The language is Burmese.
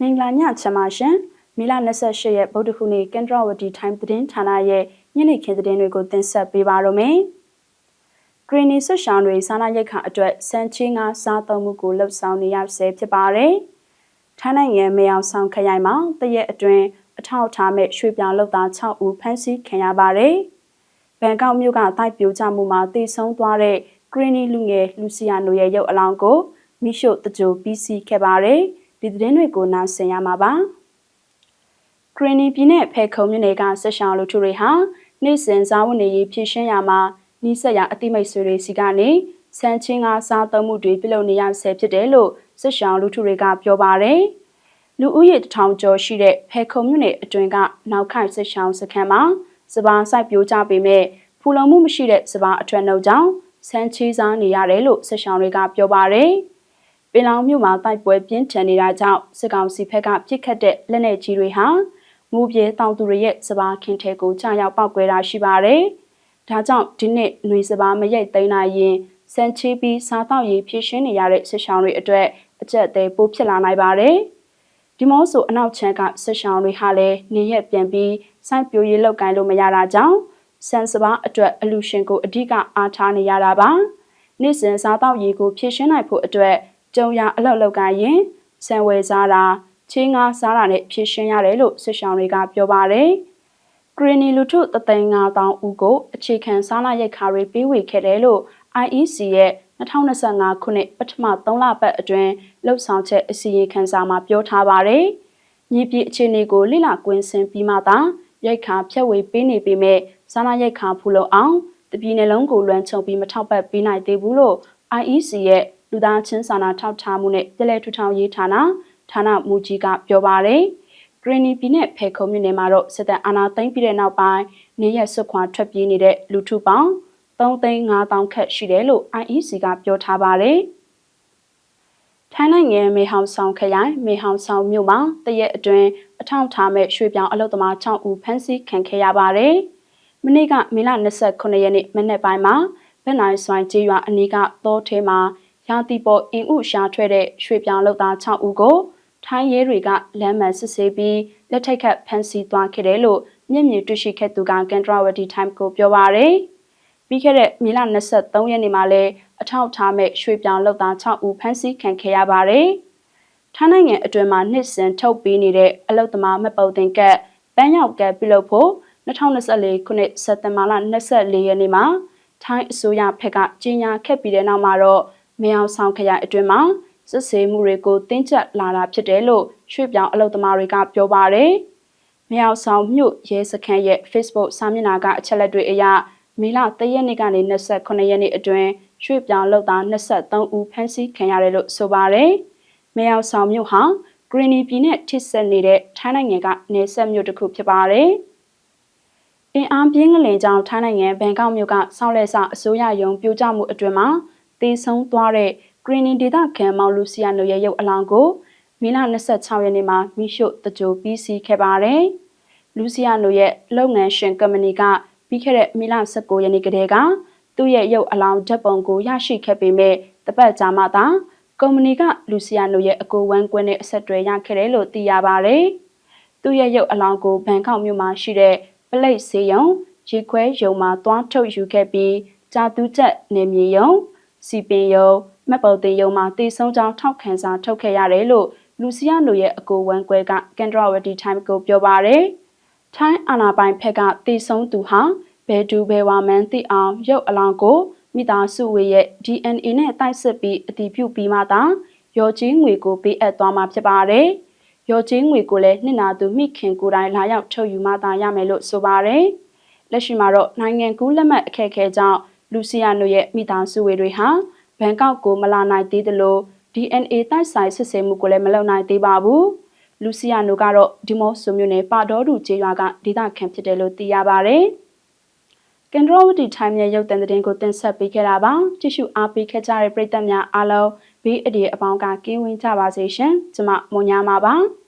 မင်္ဂလာညချမ်းပါရှင်။မီလ28ရက်ဗုဒ္ဓဟူးနေ့ကင်ဒရဝတီ time သတင်းဌာနရဲ့ညနေခင်းသတင်းတွေကိုတင်ဆက်ပေးပါရမယ်။ဂရီနီဆွရှောင်းတွေစားနပ်ရိက္ခာအတွက်စံချင်းငါစားသုံးမှုကိုလှုပ်ဆောင်နေရဆဲဖြစ်ပါတယ်။ထိုင်းနိုင်ငံမေအောင်ဆောင်ခရိုင်မှာတရက်အတွင်းအထောက်ထားမဲ့ရွှေပြောင်လုပ်သား6ဦးဖမ်းဆီးခံရပါတယ်။ဘန်ကောက်မြို့ကတိုက်ပြိုကျမှုမှာတည်ဆုံသွားတဲ့ဂရီနီလူငယ်လူစီယာနိုရဲ့ရုပ်အလောင်းကိုမိရှုတကြိုပြီးစီးခဲ့ပါတယ်။ ဒီသတင်းတွေကိုနားဆင်ရမှာပါခရီနီပြည်နယ်ဖဲခုံမြို့နယ်ကဆက်ရှောင်းလူထုတွေဟာနေ့စဉ်စားဝတ်နေရေးဖြည့်ရှင်းရမှာနှိစက်ရအတိမိတ်ဆွေတွေစီကနေစံချင်းကစားသုံးမှုတွေပြုလုပ်နေရဆဲဖြစ်တယ်လို့ဆက်ရှောင်းလူထုတွေကပြောပါတယ်လူဦးရေတထောင်ကျော်ရှိတဲ့ဖဲခုံမြို့နယ်အတွင်းကနောက်ခိုင်ဆက်ရှောင်းစခန်းမှာစပားစိုက်ပြိုးကြပေမဲ့ဖူလုံမှုမရှိတဲ့စပားအထွတ်နှုတ်ကြောင့်စမ်းချေးစားနေရတယ်လို့ဆက်ရှောင်းတွေကပြောပါတယ်။ ပင်လောင်မြို့မှာတိုက်ပွဲပြင်းထန်နေတာကြောင့်စစ်ကောင်စီဘက်ကပြစ်ခတ်တဲ့လက်နက်ကြီးတွေဟာမူပြေတောင်သူတွေရဲ့စပားခင်းထဲကိုကြာရောက်ပောက်ကွဲတာရှိပါတယ်။ဒါကြောင့်ဒီနှစ်ຫນွေစပားမရိတ်သိမ်းနိုင်ရင်စံချီပြီးစားတောက်ရေးဖြည့်ရှင်းနေရတဲ့စစ်ဆောင်တွေအတွက်အကျက်သေးပိုးဖြစ်လာနိုင်ပါတယ်။ဒီမောဆိုအနောက်ချမ်းကစစ်ဆောင်တွေဟာလည်းနေရက်ပြန်ပြီးစိုက်ပျိုးရေးလုပ်ကိုင်လို့မရတာကြောင့်စံစပားအတွက်အလူရှင်ကိုအဓိကအားထားနေရတာပါ။နေ့စဉ်စားတောက်ရေးကိုဖြည့်ရှင်းနိုင်ဖို့အတွက် ကြုံရအလောက်လောက်ကရင်ဆံဝယ်စားတာချင်းငါစားတာနဲ့ဖြည့်ရှင်းရတယ်လို့စစ်ဆောင်တွေကပြောပါတယ်။ဂရီနီလူထုတသိန်း9000ဦးကိုအခြေခံစားနပ်ရိက္ခာတွေပေးဝေခဲ့တယ်လို့ IEC ရဲ့2025ခုနှစ်ပထမ3လပတ်အတွင်းလှုပ်ဆောင်ချက်အစီရင်ခံစာမှာပြောထားပါတယ်။မြေပြည်အခြေအနေကိုလိလကွင်းစင်ပြီးမှသာရိတ်ခါဖြတ်ဝေပေးနေပေမဲ့စားနပ်ရိက္ခာဖူလုံအောင်တပြည်နယ်လုံးကိုလွှမ်းခြုံပြီးမထောက်ပံ့ပေးနိုင်သေးဘူးလို့ IEC ရဲ့လူသားချင်းစာနာထောက်ထားမှုနဲ့ပြည်လဲထူထောင်ရေးဌာနဌာနမူကြီးကပြောပါရယ်ဂရင်းနီပြည်နဲ့ဖေခုံမြို့နယ်မှာတော့စစ်တပ်အာဏာသိမ်းပြီးတဲ့နောက်ပိုင်းနေရဆွခွာထွက်ပြေးနေတဲ့လူထုပေါင်း3သိန်း5000ခန့်ရှိတယ်လို့ IEC ကပြောထားပါတယ်။ထိုင်းနိုင်ငံမေဟောင်ဆောင်ခရိုင်မေဟောင်ဆောင်မြို့မှာတရက်အတွင်းအထောက်ထားမဲ့ရွှေပြောင်အလုသမား6ဦးဖမ်းဆီးခံခဲ့ရပါတယ်။မနေ့ကမေလ29ရက်နေ့မနေ့ပိုင်းမှာဗက်နိုင်ဆွိုင်းကျေးရွာအနီးကတောထဲမှာ ရာသီပေါ်အင်ဥရှာထွက်တဲ့ရွှေပြောင်လုပ်သား6ဦးကိုထိုင်းရဲတွေကလမ်းမှန်စစ်ဆေးပြီးလက်ထိတ်ခတ်ဖမ်းဆီးသွားခဲ့တယ်လို့မျက်မြင်တွေ့ရှိခဲ့သူကကန်ဒရာဝတီ time ကိုပြောပါရယ်ပြီးခဲ့တဲ့မေလ23ရက်နေ့မှာလည်းအထောက်ထားမဲ့ရွှေပြောင်လုပ်သား6ဦးဖမ်းဆီးခံခဲ့ရပါတယ်ထိုင်းနိုင်ငံအတွင်းမှာနှစ်စဉ်ထုတ်ပေးနေတဲ့အလုတ်သမားမပုတ်တင်ကပ်ပန်းရောက်ကပ်ပြုလုပ်ဖို့2024ခုနှစ်စက်တင်ဘာလ24ရက်နေ့မှာထိုင်းအစိုးရဘက်ကကြီးညာခဲ့ပြီးတဲ့နောက်မှာတော့ မယောင်ဆောင်ခရိုင်အတွင်းမှာစစ်ဆေးမှုတွေကိုတင်းကျပ်လာတာဖြစ်တယ်လို့ရွှေ့ပြောင်းအလုပ်သမားတွေကပြောပါတယ်။မယောင်ဆောင်မြို့ရဲစခန်းရဲ့ Facebook စာမျက်နှာကအချက်လက်တွေအရမေလ3ရက်နေ့ကနေ29ရက်နေ့အတွင်းရွှေ့ပြောင်းလုပ်သား23ဦးဖမ်းဆီးခံရတယ်လို့ဆိုပါတယ်။မယောင်ဆောင်မြို့ဟာဂရီနီပြည်နဲ့ထိစပ်နေတဲ့ထိုင်းနိုင်ငံကနေဆက်မြို့တစ်ခုဖြစ်ပါတယ်။အင်အားပြင်းကလေးကြောင့်ထိုင်းနိုင်ငံဘန်ကောက်မြို့ကဆောက်လက်ဆအစိုးရယုံပြိုကျမှုအတွင်းမှာ သေဆုံးသွားတဲ့ Greening ဒေသခံမောင်လူစီယာနိုရဲ့ရုပ်အလောင်းကိုမေလ26ရက်နေ့မှာမိရှုတကြိုပြီးစီးခဲ့ပါတယ်။လူစီယာနိုရဲ့လုပ်ငန်းရှင်ကုမ္ပဏီကပြီးခဲ့တဲ့မေလ19ရက်နေ့ကတည်းကသူ့ရဲ့ရုပ်အလောင်းဓာတ်ပုံကိုရရှိခဲ့ပေမဲ့တပတ်ကြာမှသာကုမ္ပဏီကလူစီယာနိုရဲ့အကိုဝမ်းကွင်းနဲ့အဆက်အသွယ်ရခဲ့တယ်လို့သိရပါတယ်။သူ့ရဲ့ရုပ်အလောင်းကိုဘန်ကောက်မြို့မှာရှိတဲ့ပလိတ်ဆေးရုံရေခွဲရုံမှာသွားထုတ်ယူခဲ့ပြီးကြာတူးချက်နေမြေရုံ စီပင်ယုံမက်ပေါ်တင်ယုံမှာတည်ဆုံကြောင်းထောက်ခံစာထုတ်ခဲ့ရတယ်လို့လူစီယာနိုရဲ့အကိုဝမ်းကွဲကကန်ဒရာဝတီ time ကိုပြောပါရယ်ထိုင်းအာနာပိုင်ဖက်ကတည်ဆုံသူဟာဘယ်တူဘယ်ဝါမန်းသိအောင်ရုပ်အလောင်းကိုမိသားစုဝေရဲ့ DNA နဲ့တိုက်စစ်ပြီးအတည်ပြုပြီးမှသာရော်ကြီးငွေကိုပေးအပ်သွားမှာဖြစ်ပါတယ်။ရော်ကြီးငွေကိုလည်းနှစ်နာသူမိခင်ကိုယ်တိုင်လာရောက်ထုတ်ယူမှသာရမယ်လို့ဆိုပါတယ်။လက်ရှိမှာတော့နိုင်ငံကူးလက်မှတ်အခက်အခဲကြောင့် လူစီယာနိုရဲ့မိသားစုဝင်တွေဟာဘန်ကောက်ကိုမလာနိုင်သေးသလို DNA တိုက်ဆိုင်စစ်ဆေးမှုကိုလည်းမလုပ်နိုင်သေးပါဘူး။လူစီယာနိုကတော့ဒီမော့ဆိုမျိုးနဲ့ပါတော်တူကျေးရွာကဒေသခံဖြစ်တယ်လို့သိရပါဗျ။ကန်ဒရဝတီထိုင်းမြေရုပ်သံသတင်းကိုတင်ဆက်ပေးခဲ့တာပါ။ကြည့်ရှုအားပေးခဲ့ကြတဲ့ပရိသတ်များအားလုံးဘေးအဒီအပေါင်းကကင်းဝေးကြပါစေရှင်။ကျွန်မမွန်ညာမှာပါ။